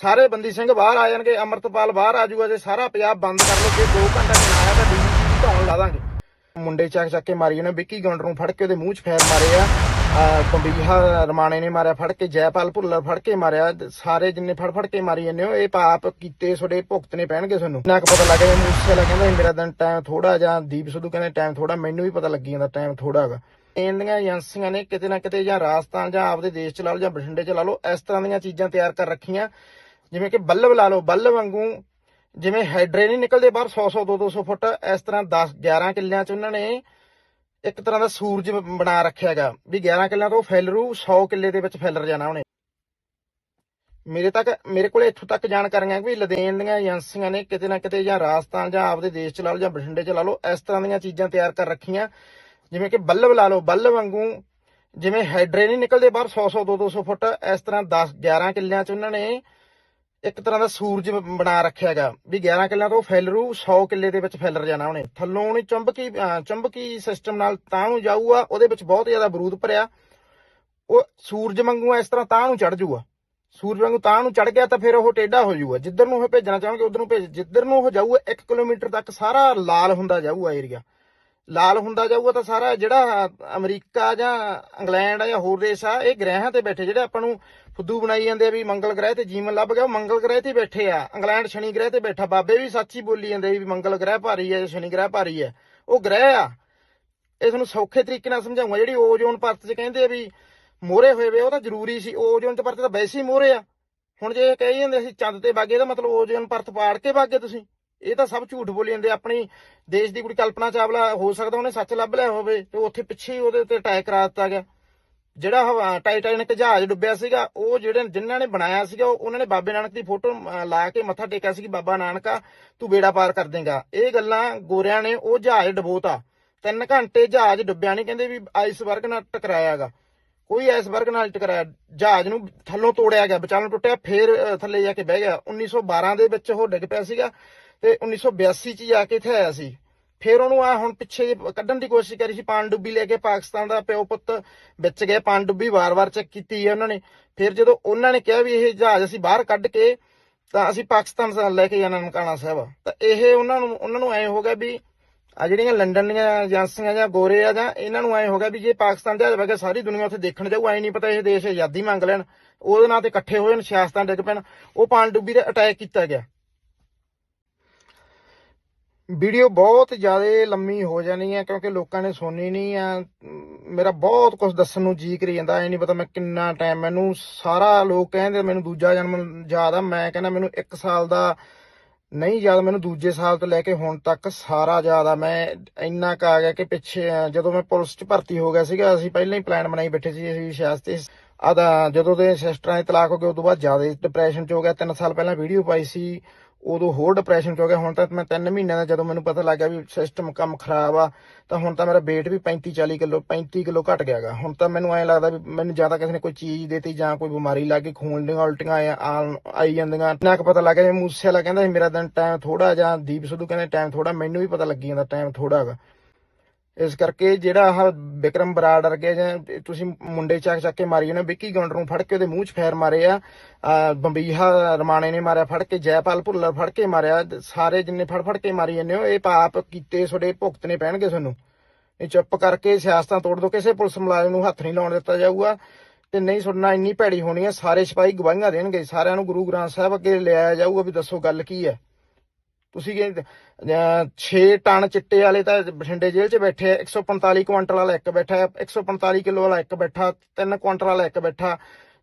ਸਾਰੇ ਬੰਦੀ ਸਿੰਘ ਬਾਹਰ ਆ ਜਾਣਗੇ, ਅਮਰਤਪਾਲ ਬਾਹਰ ਆ ਜਾਊਗਾ, ਜੇ ਸਾਰਾ ਪੰਜਾਬ ਬੰਦ ਕਰ ਲਓ, ਜੇ 2 ਘੰਟਾ ਨਹੀਂ ਤਾਂ ਡੀਜੀਪੀ ਧੌਣ ਲਾ ਦਾਂਗੇ। ਮੁੰਡੇ ਚੱਕ ਚੱਕ ਕੇ ਮਾਰੀ ਉਹਨੇ, ਵਿੱਕੀ ਗੌਂਡਰ ਨੂੰ ਫੜ ਕੇ ਉਹਦੇ ਮੂੰਹ 'ਚ ਫੈਰ ਮਾਰੇ ਆ। ਆਹ ਰਮਾਣੇ ਨੇ ਮਾਰਿਆ, ਫੜ ਕੇ ਜੈਪਾਲ ਭੁੱਲਰ ਫੜ ਕੇ ਮਾਰਿਆ, ਸਾਰੇ ਜਿੰਨੇ ਫੜ ਫੜ ਕੇ ਮਾਰੀ ਜਾਂਦੇ ਹੋ, ਇਹ ਪਾਪ ਕੀਤੇ ਤੁਹਾਡੇ ਭੁਗਤਨੇ ਪੈਣਗੇ ਤੁਹਾਨੂੰ। ਨਾ ਪਤਾ ਲੱਗ ਗਿਆ ਮੂਸੇਲਾ ਕਹਿੰਦਾ ਮੇਰਾ ਦਿਨ ਟਾਈਮ ਥੋੜਾ ਜਾਂ ਦੀਪ ਸਿੱਧੂ ਕਹਿੰਦੇ ਟਾਈਮ ਥੋੜਾ ਮੈਨੂੰ ਵੀ ਪਤਾ ਲੱਗੀ ਜਾਂਦਾ ਟਾਈਮ ਥੋੜਾ ਹੈਗਾ ਇਹਦੀਆਂ ਏਜੰਸੀਆਂ ਨੇ ਕਿਤੇ ਨਾ ਕਿਤੇ ਜਾਂ ਰਾਜਸਥਾਨ ਜਾਂ ਆਪਦੇ ਦੇਸ਼ ਚ ਲਾ ਲਓ ਜਾਂ ਬਠਿੰਡੇ ਚ ਲਾ ਲਓ, ਇਸ ਤਰ੍ਹਾਂ ਦੀਆਂ ਚੀਜ਼ਾਂ ਤਿਆਰ ਕਰ ਰੱਖੀਆਂ। ਜਿਵੇਂ ਕਿ ਬੱਲਬ ਲਾ ਲਓ, ਬੱਲਬ ਵਾਂਗੂ ਜਿਵੇਂ ਹਾਈਡਰੇ ਨਹੀਂ ਨਿਕਲਦੇ ਬਾਹਰ 100 100 200 200 ਫੁੱਟ, ਇਸ ਤਰ੍ਹਾਂ 10 11 ਕਿੱਲਿਆਂ ਚ ਉਹਨਾਂ ਨੇ ਇੱਕ ਤਰ੍ਹਾਂ ਦਾ ਸੂਰਜ ਬਣਾ ਰੱਖਿਆ ਹੈਗਾ ਵੀ 11 ਕਿੱਲਿਆਂ ਤੋਂ ਫੈਲਰੂ 100 ਕਿੱਲੇ ਦੇ ਵਿੱਚ ਫੈਲਰ ਜਾਣਾ ਉਹਨੇ। ਮੇਰੇ ਤੱਕ, ਮੇਰੇ ਕੋਲੇ ਇੱਥੋਂ ਤੱਕ ਜਾਣਕਾਰੀਆਂ ਵੀ ਲਦੇਨ ਦੀਆਂ ਏਜੰਸੀਆਂ ਨੇ ਕਿਤੇ ਨਾ ਕਿਤੇ ਜਾਂ ਰਾਜਸਥਾਨ ਜਾਂ ਆਪਦੇ ਦੇਸ਼ ਚ ਲਾ ਲਓ ਜਾਂ ਬਠਿੰਡੇ ਚ ਲਾ ਲਓ, ਇਸ ਤਰ੍ਹਾਂ ਦੀਆਂ ਚੀਜ਼ਾਂ ਤਿਆਰ ਕਰ ਰੱਖੀਆਂ। ਜਿਵੇਂ ਕਿ ਬੱਲਬ ਲਾ ਲਓ, ਬੱਲਬ ਵਾਂਗੂ ਜਿਵੇਂ ਹਾਈਡਰੇ ਨਹੀਂ ਨਿਕਲਦੇ ਬਾਹਰ 100 100 200 200 ਫੁੱਟ, ਇਸ ਤਰ੍ਹਾਂ 10 11 ਕਿੱਲਿਆਂ ਚ ਉਹਨਾਂ ਨੇ ਇੱਕ ਤਰ੍ਹਾਂ ਦਾ ਸੂਰਜ ਬਣਾ ਰੱਖਿਆ ਵੀ 11 ਕਿੱਲਿਆਂ ਤੋਂ ਫੈਲਰੂ 100 ਕਿੱਲੇ ਦੇ ਵਿੱਚ ਫੈਲਰ ਜਾਣਾ ਉਹਨੇ। ਥੱਲੋਂ ਉਹਨੇ ਚੁੰਬਕੀ ਚੁੰਬਕੀ ਸਿਸਟਮ ਨਾਲ ਤਾਂ ਨੂੰ ਜਾਊਗਾ, ਉਹਦੇ ਵਿੱਚ ਬਹੁਤ ਜ਼ਿਆਦਾ ਬਰੂਦ ਭਰਿਆ। ਉਹ ਸੂਰਜ ਵਾਂਗੂ ਇਸ ਤਰ੍ਹਾਂ ਤਾਂ ਨੂੰ ਚੜ ਜਾਊਗਾ ਸੂਰਜ ਵਾਂਗੂ ਤਾਂ ਨੂੰ ਚੜ ਗਿਆ ਤਾਂ ਫਿਰ ਉਹ ਟੇਢਾ ਹੋ ਜਾਊਗਾ ਜਿੱਧਰ ਨੂੰ ਉਹ ਭੇਜਣਾ ਚਾਹਣਗੇ, ਉਧਰ ਨੂੰ ਭੇਜ, ਜਿੱਧਰ ਨੂੰ ਉਹ ਜਾਊਗਾ 1 ਕਿਲੋਮੀਟਰ ਤੱਕ ਸਾਰਾ ਲਾਲ ਹੁੰਦਾ ਜਾਊਗਾ ਏਰੀਆ ਲਾਲ ਹੁੰਦਾ ਜਾਊਗਾ ਤਾਂ ਸਾਰਾ ਜਿਹੜਾ ਅਮਰੀਕਾ ਜਾਂ ਇੰਗਲੈਂਡ ਆ ਜਾਂ ਹੋਰ ਦੇਸ਼ ਆ, ਇਹ ਗ੍ਰਹਿਾਂ ਤੇ ਬੈਠੇ, ਜਿਹੜੇ ਆਪਾਂ ਨੂੰ ਫੁੱਦੂ ਬਣਾਈ ਜਾਂਦੇ ਆ ਵੀ ਮੰਗਲ ਗ੍ਰਹਿ ਤੇ ਜੀਵਨ ਲੱਭ ਗਿਆ, ਉਹ ਮੰਗਲ ਗ੍ਰਹਿ ਤੇ ਬੈਠੇ ਆ। ਇੰਗਲੈਂਡ ਸ਼ਨੀ ਗ੍ਰਹਿ ਤੇ ਬੈਠਾ, ਬਾਬੇ ਵੀ ਸੱਚ ਹੀ ਬੋਲੀ ਜਾਂਦੇ ਵੀ ਮੰਗਲ ਗ੍ਰਹਿ ਭਾਰੀ ਹੈ ਸ਼ਨੀ ਗ੍ਰਹਿ ਭਾਰੀ ਹੈ ਉਹ ਗ੍ਰਹਿ ਆ। ਇਹ ਤੁਹਾਨੂੰ ਸੌਖੇ ਤਰੀਕੇ ਨਾਲ ਸਮਝਾਉਂਗਾ, ਜਿਹੜੀ ਓਜ਼ੋਨ ਪਰਤ 'ਚ ਕਹਿੰਦੇ ਆ ਵੀ ਮੋਹਰੇ ਹੋਏ ਵੇ, ਉਹ ਤਾਂ ਜ਼ਰੂਰੀ ਸੀ। ਓਜ਼ੋਨ ਤੇ ਪਰਤ ਤਾਂ ਵੈਸੇ ਹੀ ਮੋਹਰੇ ਆ। ਹੁਣ ਜੇ ਕਹੀ ਜਾਂਦੇ ਅਸੀਂ ਚੰਦ ਤੇ ਵਾਗੇ ਇਹਦਾ ਮਤਲਬ ਓਜ਼ੋਨ ਪਰਤ ਪਾੜ ਕੇ ਵਾਗੇ ਤੁਸੀਂ। ਇਹ ਤਾਂ ਸਭ ਝੂਠ ਬੋਲੀ ਜਾਂਦੇ ਆਪਣੀ ਦੇਸ਼ ਦੀ ਕੁੜੀ ਕਲਪਨਾ ਚਾਵਲਾ ਹੋ ਸਕਦਾ ਉਹਨੇ ਸੱਚ ਲੱਭ ਲਿਆ ਹੋਵੇ ਤੇ ਉੱਥੇ ਪਿੱਛੇ ਹੀ ਉਹਦੇ ਉੱਤੇ ਅਟੈਕ ਕਰਾ ਦਿੱਤਾ ਗਿਆ। ਜਿਹੜਾ ਹਵਾ ਟਾਈਟੈਨਿਕ ਜਹਾਜ਼ ਡੁੱਬਿਆ ਸੀਗਾ, ਉਹ ਜਿਹੜੇ ਜਿਨ੍ਹਾਂ ਨੇ ਬਣਾਇਆ ਸੀਗਾ ਉਹਨਾਂ ਨੇ ਬਾਬੇ ਨਾਨਕ ਦੀ ਫੋਟੋ ਲਾ ਕੇ ਮੱਥਾ ਟੇਕਿਆ ਸੀ ਕਿ ਬਾਬਾ ਨਾਨਕਾ, ਤੂੰ ਬੇੜਾ ਪਾਰ ਕਰ ਦੇਗਾ। ਇਹ ਗੱਲਾਂ ਗੋਰਿਆਂ ਨੇ ਉਹ ਜਹਾਜ਼ ਡਬੋਤਾ। ਤਿੰਨ ਘੰਟੇ ਜਹਾਜ਼ ਡੁੱਬਿਆ ਨਹੀਂ ਕਹਿੰਦੇ ਵੀ ਆਈਸਬਰਗ ਨਾਲ ਟਕਰਾਇਆਗਾ ਕੋਈ ਆਈਸਬਰਗ ਨਾਲ ਟਕਰਾਇਆ। ਜਹਾਜ਼ ਨੂੰ ਥੱਲੋਂ ਤੋੜਿਆ ਗਿਆ, ਵਿਚਾਲੋਂ ਟੁੱਟਿਆ, ਫੇਰ ਥੱਲੇ ਜਾ ਕੇ ਬਹਿ ਗਿਆ। 1912 ਦੇ ਵਿੱਚ ਉਹ ਡਿੱਗ ਪਿਆ ਸੀਗਾ। ਤੇ 1982 ਚ ਜਾ ਕੇ ਇੱਥੇ ਆਇਆ ਸੀ। ਫਿਰ ਉਹਨੂੰ ਆ ਹੁਣ ਪਿੱਛੇ ਕੱਢਣ ਦੀ ਕੋਸ਼ਿਸ਼ ਕਰੀ ਸੀ ਪਾਣਡੁੱਬੀ ਲੈ ਕੇ ਪਾਕਿਸਤਾਨ ਦਾ ਪਿਓ ਪੁੱਤ ਵਿੱਚ ਗਏ। ਪਾਣਡੁੱਬੀ ਵਾਰ-ਵਾਰ ਚੈੱਕ ਕੀਤੀ ਹੈ ਉਹਨਾਂ ਨੇ। ਫਿਰ ਜਦੋਂ ਉਹਨਾਂ ਨੇ ਕਿਹਾ ਵੀ ਇਹ ਜਹਾਜ਼ ਅਸੀਂ ਬਾਹਰ ਕੱਢ ਕੇ ਤਾਂ ਅਸੀਂ ਪਾਕਿਸਤਾਨ ਨਾਲ ਲੈ ਕੇ ਜਾਣਾ ਨਨਕਾਣਾ ਸਾਹਿਬ। ਤਾਂ ਇਹ ਉਹਨਾਂ ਨੂੰ ਉਹਨਾਂ ਨੂੰ ਐ ਹੋ ਗਿਆ ਵੀ ਆ ਜਿਹੜੀਆਂ ਲੰਡਨ ਦੀਆਂ ਏਜੰਸੀਆਂ ਜਾਂ ਗੋਰੇ ਆ ਜਾਂ ਇਹਨਾਂ ਨੂੰ ਐ ਹੋ ਗਿਆ ਵੀ ਜੇ ਪਾਕਿਸਤਾਨ ਜਹਾਜ਼ ਵਗਾ ਸਾਰੀ ਦੁਨੀਆ ਉੱਥੇ ਦੇਖਣ ਜਾਊ, ਐ ਨਹੀਂ ਪਤਾ ਇਹ ਦੇਸ਼ ਆਜ਼ਾਦੀ ਮੰਗ ਲੈਣ। ਉਹਦੇ ਨਾਂ ਤੇ ਇਕੱਠੇ ਹੋਏ ਜਾਣ ਸਿਆਸਤਾਂ ਡਿੱਗ ਪੈਣ। ਉਹ ਪਾਣਡੁੱਬੀ ਤੇ ਅਟੈਕ ਕੀਤਾ ਗਿਆ। ਵੀਡੀਓ ਬਹੁਤ ਜ਼ਿਆਦਾ ਲੰਮੀ ਹੋ ਜਾਣੀ ਹੈ ਕਿਉਂਕਿ ਲੋਕਾਂ ਨੇ ਸੁਣੀ ਨਹੀਂ ਆ ਮੇਰਾ ਬਹੁਤ ਕੁਝ ਦੱਸਣ ਨੂੰ ਜੀ ਕਰੀ ਜਾਂਦਾ ਐ ਨਹੀਂ ਪਤਾ ਮੈਂ ਕਿੰਨਾ ਟਾਈਮ ਮੈਨੂੰ ਸਾਰਾ ਲੋਕ ਕਹਿੰਦੇ ਮੈਨੂੰ ਦੂਜਾ ਜਨਮ ਯਾਦ ਆ, ਮੈਂ ਕਹਿੰਦਾ ਮੈਨੂੰ 1 ਸਾਲ ਦਾ ਨਹੀਂ ਯਾਦ, ਮੈਨੂੰ ਦੂਜੇ ਸਾਲ ਤੋਂ ਲੈ ਕੇ ਹੁਣ ਤੱਕ ਸਾਰਾ ਯਾਦ ਆ। ਮੈਂ ਇੰਨਾ ਕ ਆ ਗਿਆ ਕਿ ਪਿੱਛੇ ਜਦੋਂ ਮੈਂ ਪੁਲਿਸ 'ਚ ਭਰਤੀ ਹੋ ਗਿਆ ਸੀਗਾ, ਅਸੀਂ ਪਹਿਲਾਂ ਹੀ ਪਲਾਨ ਬਣਾਈ ਬੈਠੇ ਸੀ, ਅਸੀਂ ਸਿਆਸਤ ਆਦਾ ਜਦੋਂ ਦੇ ਸਿਸਟਰਾਂ ਦੇ ਤਲਾਕ ਹੋ ਗਏ ਉਦੋਂ ਬਾਅਦ ਜ਼ਿਆਦਾ ਡਿਪਰੈਸ਼ਨ 'ਚ ਹੋ ਗਿਆ। 3 ਸਾਲ ਪਹਿਲਾਂ ਵੀਡੀਓ ਪਾਈ ਸੀ ਉਦੋਂ ਹੋਰ ਡਿਪਰੈਸ਼ਨ 'ਚ ਹੋ ਗਿਆ, ਹੁਣ ਤਾਂ ਮੈਂ 3 ਮਹੀਨਿਆਂ ਦਾ ਜਦੋਂ ਮੈਨੂੰ ਪਤਾ ਲੱਗਾ ਵੀ ਸਿਸਟਮ ਕੰਮ ਖਰਾਬ ਆ, ਤਾਂ ਹੁਣ ਤਾਂ ਮੇਰਾ weight ਵੀ 35 40 ਕਿਲੋ 35 ਕਿਲੋ ਘਟ ਗਿਆਗਾ ਹੁਣ ਤਾਂ ਮੈਨੂੰ ਐਂ ਲੱਗਦਾ ਵੀ ਮੈਨੂੰ ਜ਼ਿਆਦਾ ਕਿਸੇ ਨੇ ਕੋਈ ਚੀਜ਼ ਦੇਤੀ ਜਾਂ ਕੋਈ ਬਿਮਾਰੀ ਲੱਗ ਗਈ, ਖੂਨ ਦੀਆਂ ਉਲਟੀਆਂ ਆਈ ਜਾਂਦੀਆਂ। ਨਾ ਕੁ ਪਤਾ ਲੱਗ ਗਿਆ ਜਿਵੇਂ ਮੂਸੇਵਾਲਾ ਕਹਿੰਦਾ ਸੀ, ਮੇਰਾ ਦਿਨ ਟਾਈਮ ਥੋੜਾ ਜਾਂ ਦੀਪ ਸਿੱਧੂ ਕਹਿੰਦੇ ਟਾਈਮ ਥੋੜਾ ਮੈਨੂੰ ਵੀ ਪਤਾ ਲੱਗੀ ਜਾਂਦਾ ਟਾਈਮ ਥੋੜਾ ਹੈਗਾ। ਇਸ ਕਰਕੇ ਜਿਹੜਾ ਆਹ ਵਿਕਰਮ ਬਰਾੜ ਵਰਗੇ ਜਾਂ ਤੁਸੀਂ ਮੁੰਡੇ ਚੱਕ ਚੱਕ ਕੇ ਮਾਰੀ ਉਹਨੇ ਵਿੱਕੀ ਗੌਂਡਰ ਨੂੰ ਫੜ ਕੇ ਉਹਦੇ ਮੂੰਹ 'ਚ ਫੈਰ ਮਾਰੇ ਆ ਬੰਬੀਹਾ ਰਮਾਣੇ ਨੇ ਮਾਰਿਆ, ਫੜ ਕੇ ਜੈਪਾਲ ਭੁੱਲਰ ਫੜ ਕੇ ਮਾਰਿਆ, ਸਾਰੇ ਜਿੰਨੇ ਫੜ ਫੜ ਕੇ ਮਾਰੀ ਜਾਂਦੇ ਹੋ, ਇਹ ਪਾਪ ਕੀਤੇ ਤੁਹਾਡੇ ਭੁਗਤਨੇ ਪੈਣਗੇ ਤੁਹਾਨੂੰ। ਇਹ ਚੁੱਪ ਕਰਕੇ ਸਿਆਸਤਾਂ ਤੋੜ ਦੋ, ਕਿਸੇ ਪੁਲਿਸ ਮੁਲਾਜ਼ਮ ਨੂੰ ਹੱਥ ਨਹੀਂ ਲਾਉਣ ਦਿੱਤਾ ਜਾਊਗਾ। ਤੇ ਨਹੀਂ ਸੁਣਨਾ ਇੰਨੀ ਭੈੜੀ ਹੋਣੀ ਹੈ ਸਾਰੇ ਸਿਪਾਹੀ ਗਵਾਹੀਆਂ ਦੇਣਗੇ, ਸਾਰਿਆਂ ਨੂੰ ਗੁਰੂ ਗ੍ਰੰਥ ਸਾਹਿਬ ਅੱਗੇ ਲਿਆਇਆ ਜਾਊਗਾ ਵੀ ਦੱਸੋ ਗੱਲ ਕੀ ਹੈ। ਤੁਸੀਂ ਕਹਿੰਦੇ 6 ਟਨ ਚਿੱਟੇ ਵਾਲੇ ਤਾਂ ਬਠਿੰਡੇ ਜੇਲ੍ਹ 'ਚ ਬੈਠੇ ਆ 145 ਕੁਇੰਟਲ ਵਾਲਾ ਇੱਕ ਬੈਠਾ 145 ਕਿਲੋ ਵਾਲਾ ਇੱਕ ਬੈਠਾ 3 ਕੁਇੰਟਲ ਵਾਲਾ ਇੱਕ ਬੈਠਾ।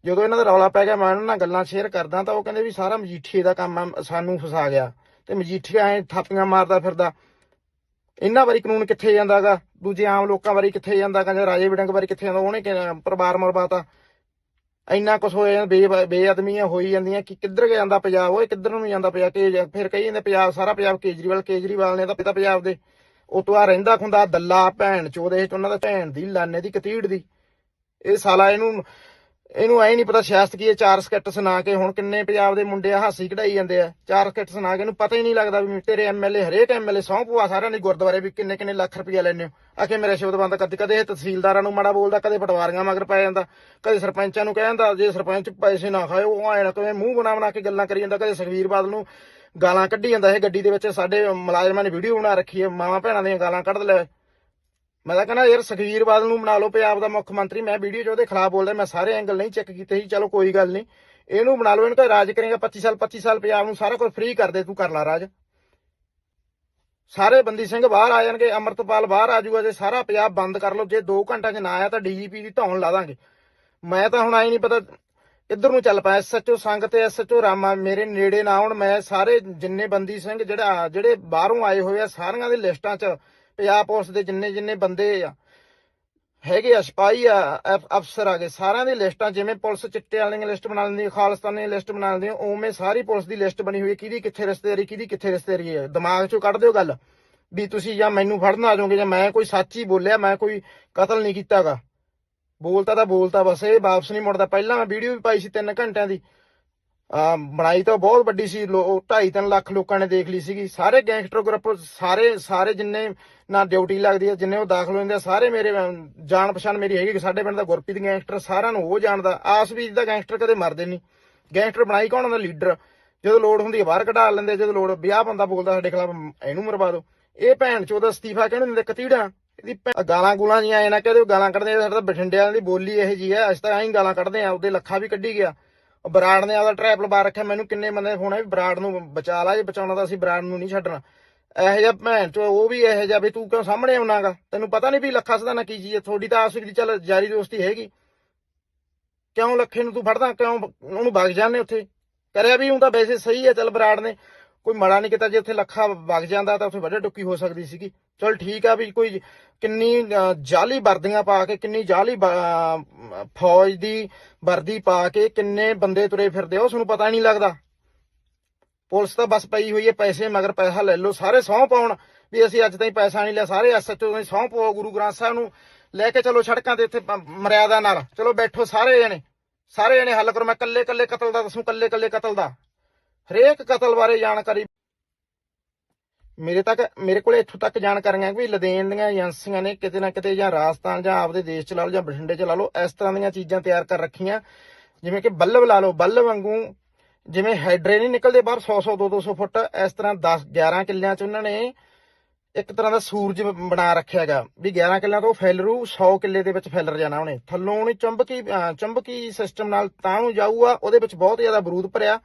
ਜਦੋਂ ਇਹਨਾਂ ਦਾ ਰੌਲਾ ਪੈ ਗਿਆ, ਮੈਂ ਉਹਨਾਂ ਨਾਲ ਗੱਲਾਂ ਸ਼ੇਅਰ ਕਰਦਾ ਤਾਂ ਉਹ ਕਹਿੰਦੇ ਵੀ ਸਾਰਾ ਮਜੀਠੀਏ ਦਾ ਕੰਮ ਆ, ਸਾਨੂੰ ਫਸਾ ਗਿਆ। ਤੇ ਮਜੀਠੀਆ ਐ ਥਾਪੀਆਂ ਮਾਰਦਾ ਫਿਰਦਾ। ਇਹਨਾਂ ਵਾਰੀ ਕਾਨੂੰਨ ਕਿੱਥੇ ਜਾਂਦਾਗਾ? ਦੂਜੇ ਆਮ ਲੋਕਾਂ ਵਾਰੀ ਕਿੱਥੇ ਜਾਂਦਾਗਾ? ਜਾਂ ਰਾਜੇ ਵਿਡੰਗ ਵਾਰੀ ਕਿੱਥੇ ਜਾਂਦਾ? ਉਹਨੇ ਕਿ- ਪਰਿਵਾਰ ਮਰਵਾਤਾ ਇੰਨਾ ਕੁਛ ਹੋਇਆ ਬੇ ਬੇਅਦਮੀਆਂ ਹੋਈ ਜਾਂਦੀਆਂ ਕਿ ਕਿੱਧਰ ਜਾਂਦਾ ਪੰਜਾਬ, ਓਏ ਕਿੱਧਰ ਨੂੰ ਜਾਂਦਾ ਪੰਜਾਬ ਕੇ ਫਿਰ ਕਹੀ ਜਾਂਦੇ ਪੰਜਾਬ, ਸਾਰਾ ਪੰਜਾਬ ਕੇਜਰੀਵਾਲ ਕੇਜਰੀਵਾਲ ਨੇ ਤਾਂ ਪਿਤਾ ਪੰਜਾਬ ਦੇ। ਉਹ ਤੋਂ ਆ ਰਹਿੰਦਾ ਖੁੰਦਾ ਦੱਲਾ, ਭੈਣ ਚੋਦੇ ਚ ਉਹਨਾਂ ਦਾ ਭੈਣ ਦੀ, ਲਾਨੇ ਦੀ, ਕਤੀੜ ਦੀ। ਇਹ ਸਾਲਾ ਇਹਨੂੰ ਇਹਨੂੰ ਐ ਨਹੀਂ ਪਤਾ ਸਿਆਸਤ ਕੀ ਹੈ, ਚਾਰ ਸਕੱਟ ਸੁਣਾ ਕੇ ਹੁਣ ਕਿੰਨੇ ਪੰਜਾਬ ਦੇ ਮੁੰਡੇ ਆ ਹਾਸੀ ਕਢਾਈ ਜਾਂਦੇ ਆ। ਚਾਰ ਸਕੱਟ ਸੁਣਾ ਕੇ ਇਹਨੂੰ ਪਤਾ ਹੀ ਨਹੀਂ ਲੱਗਦਾ ਵੀ ਤੇਰੇ ਐਮਐਲਏ ਹਰੇਕ ਐਮਐਲਏ ਸੌਂ ਪਵਾ ਸਾਰਿਆਂ ਦੇ ਗੁਰਦੁਆਰੇ ਵੀ ਕਿੰਨੇ ਕਿੰਨੇ ਲੱਖ ਰੁਪਇਆ ਲੈਣੇ ਹੋ। ਆਖੇ ਮੇਰੇ ਸ਼ਬਦ ਬੰਦ ਕਰ ਕਦੇ ਇਹ ਤਹਿਸੀਲਦਾਰਾਂ ਨੂੰ ਮਾੜਾ ਬੋਲਦਾ, ਕਦੇ ਪਟਵਾਰੀਆਂ ਮਗਰ ਪੈ ਜਾਂਦਾ, ਕਦੇ ਸਰਪੰਚਾਂ ਨੂੰ ਕਹਿ ਜਾਂਦਾ, ਜੇ ਸਰਪੰਚ ਪੈਸੇ ਨਾ ਖਾਏ ਉਹ ਐ ਨਾ ਕਿਵੇਂ, ਮੂੰਹ ਬਣਾ ਬਣਾ ਕੇ ਗੱਲਾਂ ਕਰੀ ਜਾਂਦਾ, ਕਦੇ ਸੁਖਵੀਰ ਬਾਦਲ ਨੂੰ ਗਾਲਾਂ ਕੱਢੀ ਜਾਂਦਾ, ਇਹ ਗੱਡੀ ਦੇ ਵਿੱਚ ਸਾਡੇ ਮੁਲਾਜ਼ਮਾਂ ਨੇ ਵੀਡੀਓ ਬਣਾ ਰੱਖੀ ਹੈ, ਮਾਵਾਂ ਭੈਣਾਂ ਦੀਆਂ ਗਾਲਾਂ ਕੱਢ ਲੈ। ਮੈਂ ਤਾਂ ਕਹਿੰਦਾ ਯਾਰ ਸੁਖਵੀਰ ਬਾਦਲ ਨੂੰ ਬਣਾ ਲਓ ਪੰਜਾਬ ਦਾ ਮੁੱਖ ਮੰਤਰੀ। ਮੈਂ ਵੀਡੀਓ 'ਚ ਉਹਦੇ ਖਿਲਾਫ ਬੋਲਦਾ, ਮੈਂ ਸਾਰੇ ਐਂਗਲ ਨਹੀਂ ਚੈੱਕ ਕੀਤੇ ਸੀ, ਚਲੋ ਕੋਈ ਗੱਲ ਨਹੀਂ। ਇਹਨੂੰ ਬਣਾ ਲਓ, ਇਹਨੂੰ ਤਾਂ ਰਾਜ ਕਰੇਗਾ 25 ਸਾਲ 25 ਸਾਲ ਪੰਜਾਬ ਨੂੰ ਸਾਰਾ ਕੁਝ ਫ੍ਰੀ ਕਰ ਦੇ, ਤੂੰ ਕਰ ਲਾ ਰਾਜ। ਸਾਰੇ ਬੰਦੀ ਸਿੰਘ ਬਾਹਰ ਆ ਜਾਣਗੇ, ਅਮਰਤਪਾਲ ਬਾਹਰ ਆ ਜਾਊਗਾ, ਜੇ ਸਾਰਾ ਪੰਜਾਬ ਬੰਦ ਕਰ ਲਓ, ਜੇ 2 ਘੰਟਿਆਂ 'ਚ ਨਾ ਆਇਆ ਤਾਂ ਡੀਜੀਪੀ ਦੀ ਧੌਣ ਲਾ ਦਾਂਗੇ। ਮੈਂ ਤਾਂ ਹੁਣ ਆਈ ਨਹੀਂ ਪਤਾ ਇੱਧਰ ਨੂੰ ਚੱਲ ਪਿਆ ਐਸਐਚਓ ਸੰਗ ਤੇ ਐਸਐਚਓ ਰਾਮਾ, ਮੇਰੇ ਨੇੜੇ ਨਾ ਆਉਣ, ਮੈਂ ਸਾਰੇ ਜਿੰਨੇ ਬੰਦੀ ਸਿੰਘ ਜਿਹੜਾ, ਜਿਹੜੇ ਬਾਹਰੋਂ ਆਏ ਹੋਏ ਆ, ਸਾਰਿਆਂ ਦੇ ਲਿਸਟਾਂ 'ਚ ਪੰਜਾਬ ਪੁਲਿਸ ਦੇ ਜਿੰਨੇ ਜਿੰਨੇ ਬੰਦੇ ਆ, ਹੈਗੇ ਆ, ਸਿਪਾਹੀ ਆ ਅਫਸਰ ਆ ਸਾਰਿਆਂ ਦੀ ਲਿਸਟਾਂ ਜਿਵੇਂ ਪੁਲਿਸ ਚਿੱਟੇ ਵਾਲਿਆਂ ਦੀ ਲਿਸਟ ਬਣਾ ਲੈਂਦੀ ਹੈ ਦੀ ਲਿਸਟ ਬਣਾ ਲੈਂਦੀ ਉਵੇਂ ਸਾਰੀ ਪੁਲਿਸ ਦੀ ਲਿਸਟ ਬਣੀ ਹੋਈ ਕਿਹਦੀ ਕਿੱਥੇ ਰਿਸ਼ਤੇਦਾਰੀ, ਕਿਹਦੀ ਕਿੱਥੇ ਰਿਸ਼ਤੇਦਾਰੀ ਹੈ। ਦਿਮਾਗ 'ਚੋਂ ਕੱਢ ਦਿਓ ਗੱਲ, ਵੀ ਤੁਸੀਂ ਜਾਂ ਮੈਨੂੰ ਫੜਨ ਆ ਜਾਓਗੇ ਜਾਂ ਮੈਂ ਕੋਈ ਸੱਚ ਹੀ ਬੋਲਿਆ, ਮੈਂ ਕੋਈ ਕਤਲ ਨਹੀਂ ਕੀਤਾਗਾ। ਬੋਲਤਾ ਤਾਂ ਬੋਲਤਾ ਬਸ, ਇਹ ਵਾਪਸ ਨਹੀਂ ਮੁੜਦਾ। ਪਹਿਲਾਂ ਮੈਂ ਵੀਡੀਓ ਵੀ ਪਾਈ ਸੀ 3 ਘੰਟਿਆਂ ਦੀ। ਆ, ਬਣਾਈ ਤਾਂ ਬਹੁਤ ਵੱਡੀ ਸੀ 2.5 ਲੱਖ ਲੋਕਾਂ ਨੇ ਦੇਖ ਲਈ ਸੀਗੀ। ਸਾਰੇ ਗੈਂਗਸਟਰ ਗਰੁੱਪ, ਸਾਰੇ ਸਾਰੇ ਜਿੰਨੇ ਨਾ ਡਿਊਟੀ ਲੱਗਦੀ ਹੈ ਜਿੰਨੇ ਉਹ ਦਾਖਲ ਹੁੰਦੇ ਆ, ਸਾਰੇ ਮੇਰੇ ਜਾਣ ਪਛਾਣ ਮੇਰੀ ਹੈਗੀ ਕਿ ਸਾਡੇ ਪਿੰਡ ਦਾ ਗੁਰਪ੍ਰੀਤ ਗੈਂਗਸਟਰ, ਸਾਰਿਆਂ ਨੂੰ ਉਹ ਜਾਣਦਾ। ਆਸ ਵੀ ਦਾ ਗੈਂਗਸਟਰ ਕਦੇ ਮਰਦੇ ਨਹੀਂ ਗੈਂਗਸਟਰ ਬਣਾਈ ਕੌਣ ਹੁੰਦਾ? ਲੀਡਰ। ਜਦੋਂ ਲੋੜ ਹੁੰਦੀ ਹੈ ਬਾਹਰ ਕਢਾ ਲੈਂਦੇ ਜਦੋਂ ਲੋੜ, ਵਿਆਹ ਬੰਦਾ ਬੋਲਦਾ ਸਾਡੇ ਖਿਲਾਫ, ਇਹਨੂੰ ਮਰਵਾ ਦਿਓ ਇਹ ਭੈਣ ਚੋਦਾ ਅਸਤੀਫਾ ਕਿਹਨੂੰ ਦਿੰਦੇ? ਕਤੀੜਾ। ਇਹਦੀ ਭੈ- ਗਾਲਾਂ ਗੂਲਾਂ ਜੀਆਂ ਐ ਨਾ ਕਹਦੇ ਗਾਲਾਂ ਕੱਢਦੇ ਸਾਡੇ ਤਾਂ ਬਠਿੰਡਿਆਂ ਦੀ ਬੋਲੀ ਇਹ ਜੀ ਹੈ ਅਸੀਂ ਤਾਂ ਐਂ ਗਾਲਾਂ ਕੱਢਦੇ ਆ, ਉਹਦੇ ਲੱਖਾਂ ਵੀ ਕੱਢੀ ਗਿਆ। ਬਰਾੜ ਨੇ ਆਪਦਾ ਟਰੈਪ ਲਵਾ ਰੱਖਿਆ, ਮੈਨੂੰ ਕਿੰਨੇ ਬੰਦੇ ਫੋਨ ਆ ਵੀ ਬਰਾੜ ਨੂੰ ਬਚਾ ਲਾ, ਜੇ ਬਚਾਉਣਾ ਤਾਂ ਅਸੀਂ ਬਰਾੜ ਨੂੰ ਨਹੀਂ ਛੱਡਣਾ। ਇਹੋ ਜਿਹਾ ਭੈਣ ਚੋ ਉਹ ਵੀ ਇਹੋ ਜਿਹਾ ਵੀ ਤੂੰ ਕਿਉਂ ਸਾਹਮਣੇ ਆਉਣਾਗਾ? ਤੈਨੂੰ ਪਤਾ ਨਹੀਂ ਵੀ ਲੱਖਾ ਸਦਾਨਾ ਕੀ ਚੀਜ਼ ਹੈ। ਤੁਹਾਡੀ ਤਾਂ ਆਸ ਦੀ ਚੱਲ ਯਾਰੀ ਦੋਸਤੀ ਹੈਗੀ। ਕਿਉਂ ਲੱਖੇ ਨੂੰ ਤੂੰ ਫੜਦਾ? ਕਿਉਂ ਉਹਨੂੰ ਵਗ ਜਾਂਦੇ ਉੱਥੇ? ਕਰਿਆ ਵੀ ਹੁਣ ਤਾਂ ਵੈਸੇ ਸਹੀ ਹੈ ਚੱਲ ਬਰਾੜ ਨੇ। ਕੋਈ ਮਾੜਾ ਨਹੀਂ ਕੀਤਾ ਜੇ ਉੱਥੇ ਲੱਖਾ ਵਗ ਜਾਂਦਾ ਤਾਂ ਉੱਥੇ ਵੱਡੇ ਟੁੱਕੀ ਹੋ ਸਕਦੀ ਸੀਗੀ। ਚਲ ਠੀਕ ਆ ਵੀ ਕੋਈ ਕਿੰਨੀ ਅਹ, ਜਾਲੀ ਵਰਦੀਆਂ ਪਾ ਕੇ ਕਿੰਨੀ ਜਾਲੀ ਫੌਜ ਦੀ ਵਰਦੀ ਪਾ ਕੇ ਕਿੰਨੇ ਬੰਦੇ ਤੁਰੇ ਫਿਰਦੇ ਆ, ਉਸ ਨੂੰ ਪਤਾ ਨਹੀਂ ਲੱਗਦਾ। ਪੁਲਿਸ ਤਾਂ ਬਸ ਪਈ ਹੋਈ ਹੈ, ਪੈਸੇ ਮਗਰ ਪੈਸਾ ਲੈ ਲਓ, ਸਾਰੇ ਸਹੁੰ ਪਾਉਣ। ਵੀ ਅਸੀਂ ਅੱਜ ਤਾਈਂ ਪੈਸਾ ਨਹੀਂ ਲਿਆ, ਸਾਰੇ ਐਸਐਚਓ ਨੇ ਸਹੁੰ ਪਾਓ ਗੁਰੂ ਗ੍ਰੰਥ ਸਾਹਿਬ ਨੂੰ ਲੈ ਕੇ ਚਲੋ ਸੜਕਾਂ ਤੇ ਇੱਥੇ ਮਰਿਆਦਾ ਨਾਲ। ਚਲੋ ਬੈਠੋ ਸਾਰੇ ਜਣੇ ਸਾਰੇ ਜਣੇ ਹੱਲ ਕਰੋ, ਮੈਂ ਕੱਲੇ ਕੱਲੇ ਕਤਲ ਦਾ ਦੱਸੂ ਕੱਲੇ ਕੱਲੇ ਕਤਲ ਦਾ। ਹਰੇਕ ਕਤਲ ਬਾਰੇ ਜਾਣਕਾਰੀ। ਮੇਰੇ ਤੱਕ, ਮੇਰੇ ਕੋਲੇ ਇੱਥੋਂ ਤੱਕ ਜਾਣਕਾਰੀਆਂ ਵੀ ਲਦੇਨ ਦੀਆਂ ਏਜੰਸੀਆਂ ਨੇ, ਕਿਤੇ ਨਾ ਕਿਤੇ ਜਾਂ ਰਾਜਸਥਾਨ, ਜਾਂ ਆਪਦੇ ਦੇਸ਼ ਚ ਲਾ ਲਓ, ਜਾਂ ਬਠਿੰਡੇ ਚ ਲਾ ਲਓ, ਇਸ ਤਰ੍ਹਾਂ ਦੀਆਂ ਚੀਜ਼ਾਂ ਤਿਆਰ ਕਰ ਰੱਖੀਆਂ। ਜਿਵੇਂ ਕਿ ਬੱਲਬ ਲਾ ਲਓ, ਬੱਲਬ ਵਾਂਗੂ ਜਿਵੇਂ ਹਾਈਡਰੇ ਨਹੀਂ ਨਿਕਲਦੇ ਬਾਹਰ 100 100 200 200 ਫੁੱਟ, ਇਸ ਤਰ੍ਹਾਂ 10 11 ਕਿੱਲਿਆਂ ਚ ਉਹਨਾਂ ਨੇ ਇੱਕ ਤਰ੍ਹਾਂ ਦਾ ਸੂਰਜ ਬਣਾ ਰੱਖਿਆ ਹੈਗਾ ਵੀ 11 ਕਿੱਲਿਆਂ ਤੋਂ ਉਹ ਫੈਲਰੂ 100 ਕਿੱਲੇ ਦੇ ਵਿੱਚ ਫੈਲਰ ਜਾਣਾ ਉਹਨੇ। ਥੱਲੋਂ ਉਹਨੇ ਚੁੰਬਕੀ ਚੁੰਬਕੀ ਸਿਸਟਮ ਨਾਲ ਤਾਂ ਨੂੰ ਜਾਊਗਾ, ਉਹਦੇ ਵਿੱਚ ਬਹੁਤ ਜ਼ਿਆਦਾ ਬਰੂਦ ਭਰਿਆ।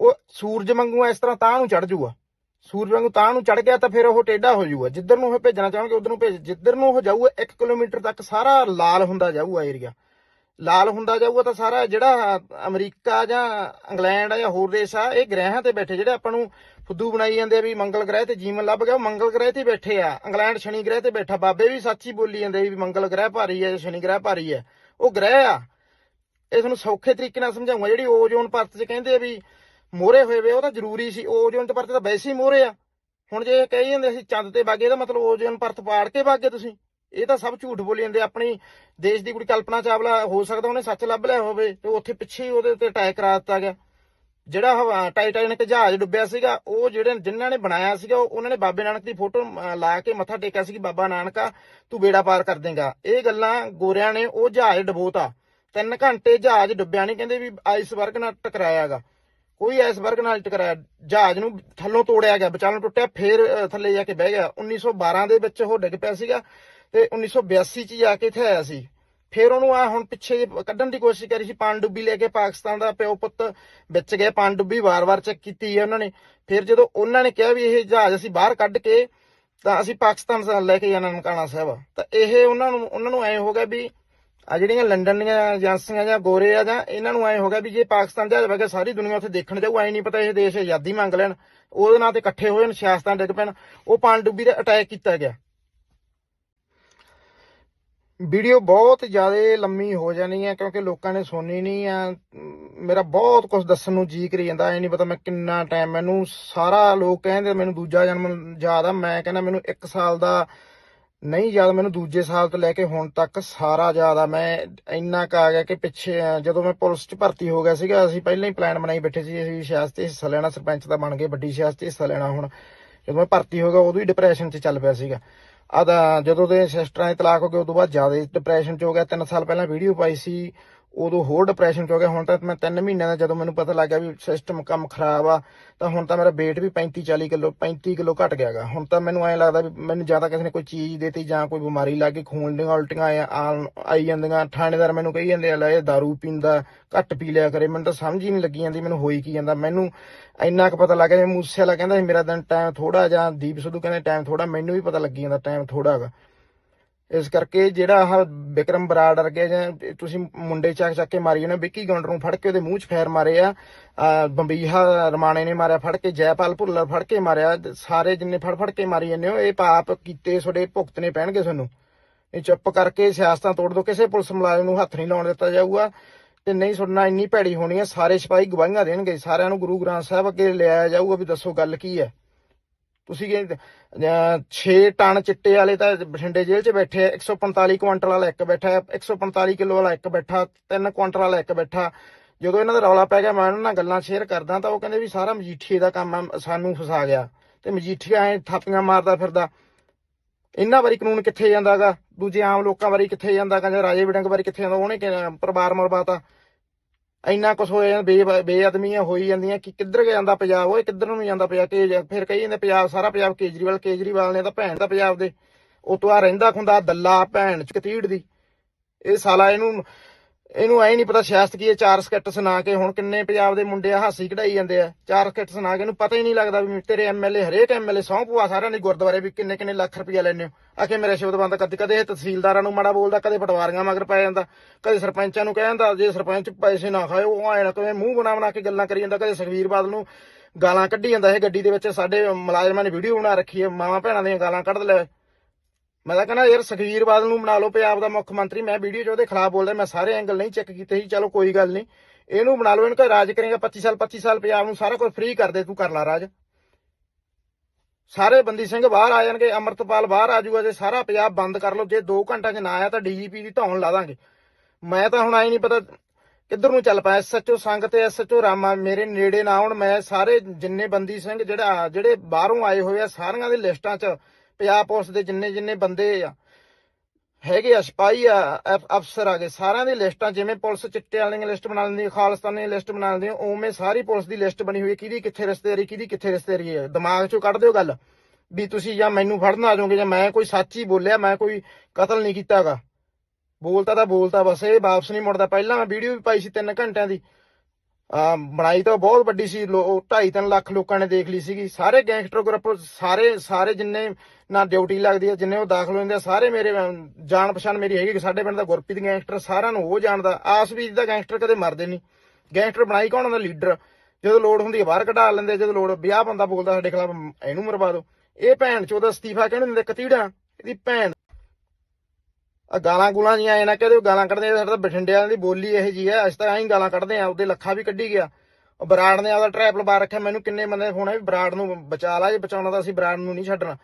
ਉਹ ਸੂਰਜ ਵਾਂਗੂ ਇਸ ਤਰ੍ਹਾਂ ਤਾਂ ਨੂੰ ਚੜ ਜਾਊਗਾ ਸੂਰਜ ਵਾਂਗੂ ਤਾਂ ਨੂੰ ਚੜ ਗਿਆ ਤਾਂ ਫਿਰ ਉਹ ਟੇਢਾ ਹੋ ਜਾਊਗਾ ਜਿੱਧਰ ਨੂੰ ਉਹ ਭੇਜਣਾ ਚਾਹਣਗੇ, ਉਧਰ ਨੂੰ ਭੇਜ, ਜਿੱਧਰ ਨੂੰ ਉਹ ਜਾਊਗਾ 1 ਕਿਲੋਮੀਟਰ ਤੱਕ ਸਾਰਾ ਲਾਲ ਹੁੰਦਾ ਜਾਊਗਾ ਏਰੀਆ ਲਾਲ ਹੁੰਦਾ ਜਾਊਗਾ ਤਾਂ ਸਾਰਾ ਜਿਹੜਾ ਅਮਰੀਕਾ ਜਾਂ ਇੰਗਲੈਂਡ ਆ ਜਾਂ ਹੋਰ ਦੇਸ਼ ਆ, ਇਹ ਗ੍ਰਹਿਾਂ ਤੇ ਬੈਠੇ, ਜਿਹੜੇ ਆਪਾਂ ਨੂੰ ਫੁੱਦੂ ਬਣਾਈ ਜਾਂਦੇ ਆ ਵੀ ਮੰਗਲ ਗ੍ਰਹਿ ਤੇ ਜੀਵਨ ਲੱਭ ਗਿਆ, ਉਹ ਮੰਗਲ ਗ੍ਰਹਿ ਤੇ ਬੈਠੇ ਆ। ਇੰਗਲੈਂਡ ਸ਼ਨੀ ਗ੍ਰਹਿ ਤੇ ਬੈਠਾ, ਬਾਬੇ ਵੀ ਸੱਚ ਹੀ ਬੋਲੀ ਜਾਂਦੇ ਵੀ ਮੰਗਲ ਗ੍ਰਹਿ ਭਾਰੀ ਹੈ ਸ਼ਨੀ ਗ੍ਰਹਿ ਭਾਰੀ ਹੈ। ਉਹ ਗ੍ਰਹਿ ਆ। ਇਹ ਤੁਹਾਨੂੰ ਸੌਖੇ ਤਰੀਕੇ ਨਾਲ ਸਮਝਾਉਂਗਾ ਜਿਹੜੀ ਓਜ਼ੋਨ ਪਰਤ 'ਚ ਕਹਿੰਦੇ ਆ ਵੀ ਮੋਹਰੇ ਹੋਏ ਵੇ, ਉਹ ਤਾਂ ਜ਼ਰੂਰੀ ਸੀ। ਓਜ਼ੋਨ ਪਰਤ ਤਾਂ ਵੈਸੇ ਹੀ ਮੋਹਰੇ ਆ। ਹੁਣ ਜੇ ਕਹੀ ਜਾਂਦੇ ਅਸੀਂ ਚੰਦ ਤੇ ਬਾਗੇ ਇਹਦਾ ਮਤਲਬ ਓਜ਼ੋਨ ਪਰਤ ਪਾੜ ਕੇ ਬਾਗੇ ਤੁਸੀਂ। ਇਹ ਤਾਂ ਸਭ ਝੂਠ ਬੋਲੀ ਜਾਂਦੇ ਆਪਣੀ ਦੇਸ਼ ਦੀ ਕੁੜੀ ਕਲਪਨਾ ਚਾਵਲਾ ਹੋ ਸਕਦਾ ਉਹਨੇ ਸੱਚ ਲੱਭ ਲਿਆ ਹੋਵੇ ਤੇ ਉੱਥੇ ਪਿੱਛੇ ਹੀ ਉਹਦੇ ਤੇ ਅਟੈਕ ਕਰਾ ਦਿੱਤਾ ਗਿਆ। ਜਿਹੜਾ ਟਾਈਟੈਨਿਕ ਜਹਾਜ਼ ਡੁੱਬਿਆ ਸੀਗਾ, ਉਹ ਜਿਹੜੇ ਜਿਨ੍ਹਾਂ ਨੇ ਬਣਾਇਆ ਸੀਗਾ ਉਹਨਾਂ ਨੇ ਬਾਬੇ ਨਾਨਕ ਦੀ ਫੋਟੋ ਲਾ ਕੇ ਮੱਥਾ ਟੇਕਿਆ ਸੀ ਕਿ ਬਾਬਾ ਨਾਨਕਾ, ਤੂੰ ਬੇੜਾ ਪਾਰ ਕਰ ਦੇਂਗਾ। ਇਹ ਗੱਲਾਂ ਗੋਰਿਆਂ ਨੇ ਉਹ ਜਹਾਜ਼ ਡਬੋਤਾ। ਤਿੰਨ ਘੰਟੇ ਜਹਾਜ਼ ਡੁੱਬਿਆ ਨਹੀਂ ਕਹਿੰਦੇ ਵੀ ਆਈਸਬਰਗ ਨਾਲ ਟਕਰਾਇਆਗਾ ਕੋਈ ਆਈਸਬਰਗ ਨਾਲ ਟਕਰਾਇਆ। ਜਹਾਜ਼ ਨੂੰ ਥੱਲੋਂ ਤੋੜਿਆ ਗਿਆ, ਵਿਚਾਲੋਂ ਟੁੱਟਿਆ, ਫੇਰ ਥੱਲੇ ਜਾ ਕੇ ਬਹਿ ਗਿਆ। 1912 ਦੇ ਵਿੱਚ ਉਹ ਡਿੱਗ ਪਿਆ ਸੀਗਾ। ਤੇ 1982 ਚ ਜਾ ਕੇ ਇੱਥੇ ਆਇਆ ਸੀ। ਫਿਰ ਉਹਨੂੰ ਆ ਹੁਣ ਪਿੱਛੇ ਜੇ ਕੱਢਣ ਦੀ ਕੋਸ਼ਿਸ਼ ਕਰੀ ਸੀ ਪਾਂਡੁੱਬੀ ਲੈ ਕੇ ਪਾਕਿਸਤਾਨ ਦਾ ਪਿਓ ਪੁੱਤ ਵਿੱਚ ਗਏ। ਪਾਂਡੁੱਬੀ ਵਾਰ-ਵਾਰ ਚੈੱਕ ਕੀਤੀ ਹੈ ਉਹਨਾਂ ਨੇ। ਫਿਰ ਜਦੋਂ ਉਹਨਾਂ ਨੇ ਕਿਹਾ ਵੀ ਇਹ ਜਹਾਜ਼ ਅਸੀਂ ਬਾਹਰ ਕੱਢ ਕੇ ਤਾਂ ਅਸੀਂ ਪਾਕਿਸਤਾਨ ਲੈ ਕੇ ਜਾਣਾ ਨਨਕਾਣਾ ਸਾਹਿਬ। ਤਾਂ ਇਹ ਉਹਨਾਂ ਨੂੰ ਉਹਨਾਂ ਨੂੰ ਐ ਹੋ ਗਿਆ ਵੀ ਆ ਜਿਹੜੀਆਂ ਲੰਡਨ ਦੀਆਂ ਏਜੰਸੀਆਂ ਜਾਂ ਗੋਰੇ ਆ ਜਾਂ ਇਹਨਾਂ ਨੂੰ ਐ ਹੋ ਗਿਆ ਵੀ ਜੇ ਪਾਕਿਸਤਾਨ ਜਹਾਜ਼ ਵਗੇ ਸਾਰੀ ਦੁਨੀਆ ਉੱਥੇ ਦੇਖਣ ਜਾਊ, ਐ ਨਹੀਂ ਪਤਾ ਇਹ ਦੇਸ਼ ਆਜ਼ਾਦੀ ਮੰਗ ਲੈਣ। ਉਹਦੇ ਨਾਂ ਤੇ ਇਕੱਠੇ ਹੋਏ ਨੇ, ਸਿਆਸਤਾਂ ਡਿੱਗ ਪੈਣ। ਉਹ ਪਾਂਡੁੱਬੀ ਦਾ ਅਟੈਕ ਕੀਤਾ ਗਿਆ। ਵੀਡੀਓ ਬਹੁਤ ਜ਼ਿਆਦਾ ਲੰਮੀ ਹੋ ਜਾਣੀ ਹੈ ਕਿਉਂਕਿ ਲੋਕਾਂ ਨੇ ਸੁਣਨੀ ਨਹੀਂ ਆ। ਮੇਰਾ ਬਹੁਤ ਕੁਝ ਦੱਸਣ ਨੂੰ ਜੀ ਕਰੀ ਜਾਂਦਾ ਐ ਨਹੀਂ ਪਤਾ ਮੈਂ ਕਿੰਨਾ ਟਾਈਮ ਮੈਨੂੰ ਸਾਰਾ ਲੋਕ ਕਹਿੰਦੇ ਮੈਨੂੰ ਦੂਜਾ ਜਨਮ ਯਾਦ ਆ, ਮੈਂ ਕਹਿੰਦਾ ਮੈਨੂੰ 1 ਸਾਲ ਦਾ ਨਹੀਂ ਯਾਦ, ਮੈਨੂੰ ਦੂਜੇ ਸਾਲ ਤੋਂ ਲੈ ਕੇ ਹੁਣ ਤੱਕ ਸਾਰਾ ਯਾਦ ਆ। ਮੈਂ ਇੰਨਾ ਕ ਆ ਗਿਆ ਕਿ ਪਿੱਛੇ, ਜਦੋਂ ਮੈਂ ਪੁਲਿਸ 'ਚ ਭਰਤੀ ਹੋ ਗਿਆ ਸੀਗਾ, ਅਸੀਂ ਪਹਿਲਾਂ ਹੀ ਪਲਾਨ ਬਣਾਈ ਬੈਠੇ ਸੀ, ਅਸੀਂ ਸਿਆਸਤ 'ਚ ਹਿੱਸਾ ਲੈਣਾ, ਸਰਪੰਚ ਦਾ ਬਣ ਗਏ, ਵੱਡੀ ਸਿਆਸਤ 'ਚ ਹਿੱਸਾ ਲੈਣਾ ਹੁਣ। ਜਦੋਂ ਮੈਂ ਭਰਤੀ ਹੋ ਗਿਆ, ਉਦੋਂ ਹੀ ਡਿਪਰੈਸ਼ਨ 'ਚ ਚੱਲ ਪਿਆ ਸੀਗਾ। ਆਦਾ ਜਦੋਂ ਦੇ ਸਿਸਟਰਾਂ ਦੇ ਤਲਾਕ ਹੋ ਗਏ ਉਦੋਂ ਬਾਅਦ ਜ਼ਿਆਦਾ ਡਿਪਰੈਸ਼ਨ 'ਚ ਹੋ ਗਿਆ। 3 ਸਾਲ ਪਹਿਲਾਂ ਵੀਡੀਓ ਪਾਈ ਸੀ। ਉਦੋਂ ਹੋਰ ਡਿਪਰੈਸ਼ਨ 'ਚ ਹੋ ਗਿਆ। ਹੁਣ ਤਾਂ ਮੈਂ 3 ਮਹੀਨਿਆਂ ਦਾ ਜਦੋਂ ਮੈਨੂੰ ਪਤਾ ਲੱਗ ਗਿਆ ਵੀ ਸਿਸਟਮ ਕੰਮ ਖਰਾਬ ਆ, ਤਾਂ ਹੁਣ ਤਾਂ ਮੇਰਾ weight ਵੀ 35 40 ਕਿਲੋ 35 ਕਿਲੋ ਘਟ ਗਿਆਗਾ ਹੁਣ ਤਾਂ ਮੈਨੂੰ ਐਂ ਲੱਗਦਾ ਵੀ ਮੈਨੂੰ ਜ਼ਿਆਦਾ ਕਿਸੇ ਨੇ ਕੋਈ ਚੀਜ਼ ਦੇਤੀ ਜਾਂ ਕੋਈ ਬਿਮਾਰੀ ਲੱਗ ਗਈ, ਖੂਨ ਦੀਆਂ ਉਲਟੀਆਂ ਆਇਆ- ਆਈ ਜਾਂਦੀਆਂ, ਥਾਣੇਦਾਰ ਮੈਨੂੰ ਕਹੀ ਜਾਂਦੇ ਆ, ਲੈ ਇਹ दारू ਪੀਂਦਾ, ਘੱਟ ਪੀ ਲਿਆ ਕਰੇ। ਮੈਨੂੰ ਤਾਂ ਸਮਝ ਹੀ ਨਹੀਂ ਲੱਗੀ ਜਾਂਦੀ ਮੈਨੂੰ ਹੋਈ ਕੀ ਜਾਂਦਾ। ਮੈਨੂੰ ਇੰਨਾ ਕੁ ਪਤਾ ਲੱਗ ਗਿਆ ਮੂਸੇ ਵਾਲਾ ਕਹਿੰਦਾ ਸੀ ਮੇਰਾ ਦਿਨ ਟਾਈਮ ਥੋੜਾ ਜਾਂ ਦੀਪ ਸਿੱਧੂ ਕਹਿੰਦੇ ਟਾਈਮ ਥੋੜਾ ਮੈਨੂੰ ਵੀ ਪਤਾ ਲੱਗੀ ਜਾਂਦਾ ਟਾਈਮ ਥੋੜਾ ਹੈਗਾ ਇਸ ਕਰਕੇ ਜਿਹੜਾ ਆਹ ਵਿਕਰਮ ਬਰਾੜ ਵਰਗੇ ਜਾਂ ਤੁਸੀਂ ਮੁੰਡੇ ਚੱਕ ਚੱਕ ਕੇ ਮਾਰੀ ਉਹਨੇ ਵਿੱਕੀ ਗੌਂਡਰ ਨੂੰ ਫੜ ਕੇ ਉਹਦੇ ਮੂੰਹ 'ਚ ਫੈਰ ਮਾਰੇ ਆ ਬੰਬੀਹਾ ਰਮਾਣੇ ਨੇ ਮਾਰਿਆ, ਫੜ ਕੇ ਜੈਪਾਲ ਭੁੱਲਰ ਫੜ ਕੇ ਮਾਰਿਆ, ਸਾਰੇ ਜਿੰਨੇ ਫੜ ਫੜ ਕੇ ਮਾਰੀ ਜਾਂਦੇ ਹੋ, ਇਹ ਪਾਪ ਕੀਤੇ ਤੁਹਾਡੇ ਭੁਗਤਨੇ ਪੈਣਗੇ ਤੁਹਾਨੂੰ। ਇਹ ਚੁੱਪ ਕਰਕੇ ਸਿਆਸਤਾਂ ਤੋੜ ਦੋ, ਕਿਸੇ ਪੁਲਿਸ ਮੁਲਾਜ਼ਮ ਨੂੰ ਹੱਥ ਨਹੀਂ ਲਾਉਣ ਦਿੱਤਾ ਜਾਊਗਾ, ਤੇ ਨਹੀਂ ਸੁਣਨਾ ਇੰਨੀ ਭੈੜੀ ਹੋਣੀ ਹੈ ਸਾਰੇ ਸਿਪਾਹੀ ਗਵਾਹੀਆਂ ਦੇਣਗੇ, ਸਾਰਿਆਂ ਨੂੰ ਗੁਰੂ ਗ੍ਰੰਥ ਸਾਹਿਬ ਅੱਗੇ ਲਿਆਇਆ ਜਾਊਗਾ ਵੀ ਦੱਸੋ ਗੱਲ ਕੀ ਹੈ। ਤੁਸੀਂ ਕਹਿੰਦੇ 6 ਟਨ ਚਿੱਟੇ ਵਾਲੇ ਤਾਂ ਬਠਿੰਡੇ ਜੇਲ੍ਹ 'ਚ ਬੈਠੇ ਆ 145 ਕੁਇੰਟਲ ਵਾਲਾ ਇੱਕ ਬੈਠਾ ਹੈ 145 ਕਿਲੋ ਵਾਲਾ ਇੱਕ ਬੈਠਾ 3 ਕੁਇੰਟਲ ਵਾਲਾ ਇੱਕ ਬੈਠਾ। ਜਦੋਂ ਇਹਨਾਂ ਦਾ ਰੌਲਾ ਪੈ ਗਿਆ, ਮੈਂ ਉਹਨਾਂ ਨਾਲ ਗੱਲਾਂ ਸ਼ੇਅਰ ਕਰਦਾ ਤਾਂ ਉਹ ਕਹਿੰਦੇ ਵੀ ਸਾਰਾ ਮਜੀਠੀਏ ਦਾ ਕੰਮ ਆ, ਸਾਨੂੰ ਫਸਾ ਗਿਆ। ਤੇ ਮਜੀਠੀਆ ਐ ਥਾਪੀਆਂ ਮਾਰਦਾ ਫਿਰਦਾ। ਇਹਨਾਂ ਵਾਰੀ ਕਾਨੂੰਨ ਕਿੱਥੇ ਜਾਂਦਾਗਾ? ਦੂਜੇ ਆਮ ਲੋਕਾਂ ਵਾਰੀ ਕਿੱਥੇ ਜਾਂਦਾਗਾ? ਜਾਂ ਰਾਜੇ ਵਿਡੰਗ ਵਾਰੀ ਕਿੱਥੇ ਜਾਂਦਾ? ਉਹਨੇ ਕਿ- ਪਰਿਵਾਰ ਮਰਵਾਤਾ। ਇੰਨਾ ਕੁਝ ਹੋਇਆ ਜਾਂਦਾ, ਬੇ ਬੇਅਦਮੀਆਂ ਹੋਈ ਜਾਂਦੀਆਂ ਕਿ ਕਿੱਧਰ ਜਾਂਦਾ ਪੰਜਾਬ ਓਏ ਕਿੱਧਰ ਨੂੰ ਜਾਂਦਾ ਪੰਜਾਬ ਕਿ ਫਿਰ ਕਹੀ ਜਾਂਦੇ ਪੰਜਾਬ ਸਾਰਾ ਪੰਜਾਬ ਕੇਜਰੀਵਾਲ ਕੇਜਰੀਵਾਲ ਨੇ ਤਾਂ ਭੈਣ ਦਾ ਪੰਜਾਬ ਦੇ ਉਹ ਤੋਂ ਆ ਰਹਿੰਦਾ ਖੁੰਦਾ ਦੱਲਾ ਭੈਣ ਚ ਕਤੀੜ ਦੀ। ਇਹ ਸਾਲਾ ਇਹਨੂੰ ਇਹਨੂੰ ਐ ਨਹੀਂ ਪਤਾ ਸਿਆਸਤ ਕੀ ਹੈ, ਚਾਰ ਸਕੱਟ ਸੁਣਾ ਕੇ ਹੁਣ ਕਿੰਨੇ ਪੰਜਾਬ ਦੇ ਮੁੰਡੇ ਆ ਹਾਸੀ ਕਢਾਈ ਜਾਂਦੇ ਆ। ਚਾਰ ਸਕੱਟ ਸੁਣਾ ਕੇ ਇਹਨੂੰ ਪਤਾ ਹੀ ਨਹੀਂ ਲੱਗਦਾ ਵੀ ਤੇਰੇ ਐਮਐਲਏ ਹਰੇਕ ਐਮਐਲਏ ਸੌਂ ਪੂਆ ਸਾਰਿਆਂ ਨੇ ਗੁਰਦੁਆਰੇ ਵੀ ਕਿੰਨੇ ਕਿੰਨੇ ਲੱਖ ਰੁਪਇਆ ਲੈਣੇ ਹੋ। ਆਖੇ ਮੇਰੇ ਸ਼ਬਦ ਬੰਦ ਕਦੇ ਕਦੇ ਇਹ ਤਹਿਸੀਲਦਾਰਾਂ ਨੂੰ ਮਾੜਾ ਬੋਲਦਾ, ਕਦੇ ਪਟਵਾਰੀਆਂ ਮਗਰ ਪੈ ਜਾਂਦਾ, ਕਦੇ ਸਰਪੰਚਾਂ ਨੂੰ ਕਹਿ ਜਾਂਦਾ, ਜੇ ਸਰਪੰਚ ਪੈਸੇ ਨਾ ਖਾਏ, ਉਹ ਐ ਨਾ ਕਿਵੇਂ ਮੂੰਹ ਬਣਾ ਬਣਾ ਕੇ ਗੱਲਾਂ ਕਰੀ ਜਾਂਦਾ, ਕਦੇ ਸੁਖਵੀਰ ਬਾਦਲ ਨੂੰ ਗਾਲਾਂ ਕੱਢੀ ਜਾਂਦਾ, ਇਹ ਗੱਡੀ ਦੇ ਵਿੱਚ ਸਾਡੇ ਮੁਲਾਜ਼ਮਾਂ ਨੇ ਵੀਡੀਓ ਬਣਾ ਰੱਖੀ ਹੈ, ਮਾਵਾਂ ਭੈਣਾਂ ਦੀਆਂ ਗਾਲਾਂ ਕੱਢ ਲੈ। ਮੈਂ ਤਾਂ ਕਹਿੰਦਾ ਯਾਰ ਸੁਖਵੀਰ ਬਾਦਲ ਨੂੰ ਬਣਾ ਲਓ ਪੰਜਾਬ ਦਾ ਮੁੱਖ ਮੰਤਰੀ। ਮੈਂ ਵੀਡੀਓ 'ਚ ਉਹਦੇ ਖਿਲਾਫ ਬੋਲਦਾ, ਮੈਂ ਸਾਰੇ ਐਂਗਲ ਨਹੀਂ ਚੈੱਕ ਕੀਤੇ ਸੀ। ਚਲੋ ਕੋਈ ਗੱਲ ਨਹੀਂ। ਇਹਨੂੰ ਬਣਾ ਲਓ, ਇਹਨੂੰ ਕਹੇ ਰਾਜ ਕਰੇਗਾ 25 ਸਾਲ 25 ਸਾਲ ਪੰਜਾਬ ਨੂੰ ਸਾਰਾ ਕੁਝ ਫ੍ਰੀ ਕਰ ਦੇ, ਤੂੰ ਕਰ ਲਾ ਰਾਜ। ਸਾਰੇ ਬੰਦੀ ਸਿੰਘ ਬਾਹਰ ਆ ਜਾਣਗੇ, ਅਮਰਤਪਾਲ ਬਾਹਰ ਆ ਜਾਊਗਾ, ਜੇ ਸਾਰਾ ਪੰਜਾਬ ਬੰਦ ਕਰ ਲਓ, ਜੇ 2 ਘੰਟਾ 'ਚ ਨਾ ਆਇਆ ਤਾਂ ਡੀਜੀਪੀ ਦੀ ਧੌਣ ਲਾ ਦਾਂਗੇ। ਮੈਂ ਤਾਂ ਹੁਣ ਆਈ ਨਹੀਂ ਪਤਾ ਕਿੱਧਰ ਨੂੰ ਚੱਲ ਪਾਇਆ ਐਸਐਚਓ ਸੰਗ ਤੇ ਐਸਐਚਓ ਰਾਮਾ, ਮੇਰੇ ਨੇੜੇ ਨਾ ਆਉਣ, ਮੈਂ ਸਾਰੇ ਜਿੰਨੇ ਬੰਦੀ ਸਿੰਘ ਜਿਹੜਾ, ਜਿਹੜੇ ਬਾਹਰੋਂ ਆਏ ਹੋਏ ਆ, ਸਾਰਿਆਂ ਦੀ ਲਿਸਟਾਂ 'ਚ ਪੰਜਾਬ ਪੁਲਿਸ ਦੇ ਜਿੰਨੇ ਜਿੰਨੇ ਬੰਦੇ ਆ, ਹੈਗੇ ਆ, ਸਿਪਾਹੀ ਆ ਅਫਸਰ ਆ ਸਾਰਿਆਂ ਦੀ ਲਿਸਟਾਂ ਜਿਵੇਂ ਪੁਲਿਸ ਚਿੱਟੇ ਵਾਲਿਆਂ ਦੀ ਲਿਸਟ ਬਣਾ ਲੈਂਦੀ ਹੈ ਖਾਲਿਸਤਾਨੀ ਦੀ ਲਿਸਟ ਬਣਾ ਲੈਂਦੀ ਹੈ ਉਵੇਂ ਸਾਰੀ ਪੁਲਿਸ ਦੀ ਲਿਸਟ ਬਣੀ ਹੋਈ ਹੈ, ਕਿਹਦੀ ਕਿੱਥੇ ਰਿਸ਼ਤੇਦਾਰੀ, ਕਿਹਦੀ ਕਿੱਥੇ ਰਿਸ਼ਤੇਦਾਰੀ ਹੈ। ਦਿਮਾਗ 'ਚੋਂ ਕੱਢ ਦਿਓ ਗੱਲ, ਵੀ ਤੁਸੀਂ ਜਾਂ ਮੈਨੂੰ ਫੜਨ ਆ ਜਾਓਗੇ ਜਾਂ ਮੈਂ ਕੋਈ ਸੱਚ ਹੀ ਬੋਲਿਆ, ਮੈਂ ਕੋਈ ਕਤਲ ਨਹੀਂ ਕੀਤਾਗਾ। ਬੋਲਤਾ ਤਾਂ ਬੋਲਤਾ ਬਸ, ਇਹ ਵਾਪਸ ਨਹੀਂ ਮੁੜਦਾ। ਪਹਿਲਾਂ ਮੈਂ ਵੀਡੀਓ ਵੀ ਪਾਈ ਸੀ 3 ਘੰਟਿਆਂ ਦੀ ਬਣਾਈ ਤਾਂ ਬਹੁਤ ਵੱਡੀ ਸੀ 2.5 ਲੱਖ ਲੋਕਾਂ ਨੇ ਦੇਖ ਲਈ ਸੀਗੀ। ਸਾਰੇ ਗੈਂਗਸਟਰ ਗਰੁੱਪ, ਸਾਰੇ ਸਾਰੇ ਜਿੰਨੇ ਨਾ ਡਿਊਟੀ ਲੱਗਦੀ ਹੈ ਜਿੰਨੇ ਉਹ ਦਾਖਲ ਹੁੰਦੇ ਆ, ਸਾਰੇ ਮੇਰੇ ਜਾਣ ਪਛਾਣ ਮੇਰੀ ਹੈਗੀ ਕਿ ਸਾਡੇ ਪਿੰਡ ਦਾ ਗੁਰਪ੍ਰੀਤ ਗੈਂਗਸਟਰ, ਸਾਰਿਆਂ ਨੂੰ ਉਹ ਜਾਣਦਾ। ਆਸਵੀਜ ਦਾ ਗੈਂਗਸਟਰ ਕਦੇ ਮਰਦੇ ਨਹੀਂ। ਗੈਂਗਸਟਰ ਬਣਾਈ ਕੌਣ ਹੁੰਦਾ? ਲੀਡਰ। ਜਦੋਂ ਲੋੜ ਹੁੰਦੀ ਹੈ ਬਾਹਰ ਕਢਾ ਲੈਂਦੇ ਜਦੋਂ ਲੋੜ, ਵਿਆਹ ਬੰਦਾ ਬੋਲਦਾ ਸਾਡੇ ਖਿਲਾਫ, ਇਹਨੂੰ ਮਰਵਾ ਦਿਓ। ਇਹ ਭੈਣ ਚੋਦਾ ਅਸਤੀਫਾ ਕਿਹਨੂੰ ਦਿੰਦੇ? ਕਤੀੜਾ, ਇਹਦੀ ਭੈਣ। ਆ ਗਾਲਾਂ ਗੁਲਾਂ ਜੀਆਂ ਐ ਨਾ ਕਹਦੇ ਗਾਲਾਂ ਕੱਢਦੇ ਆ, ਤਾਂ ਬਠਿੰਡਿਆਂ ਦੀ ਬੋਲੀ ਇਹੋ ਜੀ ਆ ਅਸੀਂ ਤਾਂ ਐਂ ਗਾਲਾਂ ਕੱਢਦੇ ਆ ਉਹਦੇ ਲੱਖਾ ਵੀ ਕੱਢੀ ਗਿਆ। ਉਹ ਬਰਾੜ ਨੇ ਆਪਦਾ ਟਰੈਪ ਲਵਾ ਰੱਖਿਆ ਮੈਨੂੰ ਕਿੰਨੇ ਬੰਦੇ ਫੋਨ ਆਏ ਵੀ ਬਰਾੜ ਨੂੰ ਬਚਾ ਲਾ ਜੇ ਬਚਾਉਣਾ ਤਾਂ ਅਸੀਂ ਬਰਾੜ ਨੂੰ ਨਹੀਂ ਛੱਡਣਾ।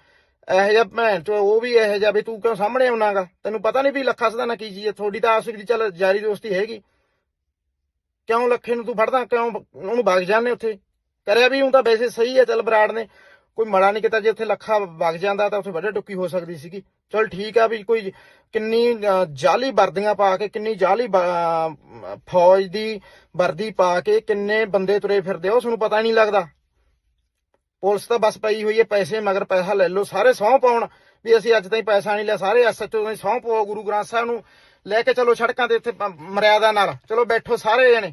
ਇਹੋ ਜਿਹਾ ਭੈਣ ਚੋ ਉਹ ਵੀ ਇਹੋ ਜਿਹਾ ਵੀ ਤੂੰ ਕਿਉਂ ਸਾਹਮਣੇ ਆਉਣਾਗਾ ਤੈਨੂੰ ਪਤਾ ਨਹੀਂ ਵੀ ਲੱਖਾ ਸਦਾਨਾ ਕੀ ਚੀਜ਼ ਹੈ ਤੁਹਾਡੀ ਤਾਂ ਆਸ ਦੀ ਚੱਲ ਯਾਰੀ ਦੋਸਤੀ ਹੈਗੀ। ਕਿਉਂ ਲੱਖੇ ਨੂੰ ਤੂੰ ਫੜਦਾ ਕਿਉਂ ਉਹਨੂੰ ਵਗ ਜਾਂਦੇ ਉੱਥੇ? ਕਰਿਆ ਵੀ ਹੁਣ ਤਾਂ ਵੈਸੇ ਸਹੀ ਹੈ ਚੱਲ ਬਰਾੜ ਨੇ ਕੋਈ ਮਾੜਾ ਨਹੀਂ ਕੀਤਾ ਜੇ ਉੱਥੇ ਲੱਖਾ ਵਗ ਜਾਂਦਾ ਤਾਂ ਉੱਥੇ ਵੱਡੇ ਟੁੱਕੀ ਹੋ ਸਕਦੀ ਸੀਗੀ। ਚਲ ਠੀਕ ਆ ਵੀ ਕੋਈ ਕਿੰਨੀ ਜਾਲੀ ਵਰਦੀਆਂ ਪਾ ਕੇ ਕਿੰਨੀ ਜਾਲੀ ਫੌਜ ਦੀ ਵਰਦੀ ਪਾ ਕੇ ਕਿੰਨੇ ਬੰਦੇ ਤੁਰੇ ਫਿਰਦੇ ਆ, ਉਸ ਨੂੰ ਪਤਾ ਹੀ ਨਹੀਂ ਲੱਗਦਾ। ਪੁਲਿਸ ਤਾਂ ਬਸ ਪਈ ਹੋਈ ਹੈ ਪੈਸੇ ਮਗਰ ਪੈਸਾ ਲੈ ਲਓ ਸਾਰੇ ਸਹੁੰ ਪਾਉਣ। ਵੀ ਅਸੀਂ ਅੱਜ ਤਾਈਂ ਪੈਸਾ ਨਹੀਂ ਲਿਆ ਸਾਰੇ ਐਸਐਚਓ ਨੇ ਸਹੁੰ ਪਾਓ ਗੁਰੂ ਗ੍ਰੰਥ ਸਾਹਿਬ ਨੂੰ ਲੈ ਕੇ ਚਲੋ ਸੜਕਾਂ ਤੇ ਇੱਥੇ ਮਰਿਆਦਾ ਨਾਲ। ਚਲੋ ਬੈਠੋ ਸਾਰੇ ਜਣੇ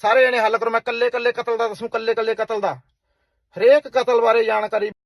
ਸਾਰੇ ਜਣੇ ਹੱਲ ਕਰੋ ਮੈਂ ਕੱਲੇ ਕੱਲੇ ਕਤਲ ਦਾ ਦੱਸੂ ਕੱਲੇ ਕੱਲੇ ਕਤਲ ਦਾ। ਹਰੇਕ ਕਤਲ ਬਾਰੇ ਜਾਣਕਾਰੀ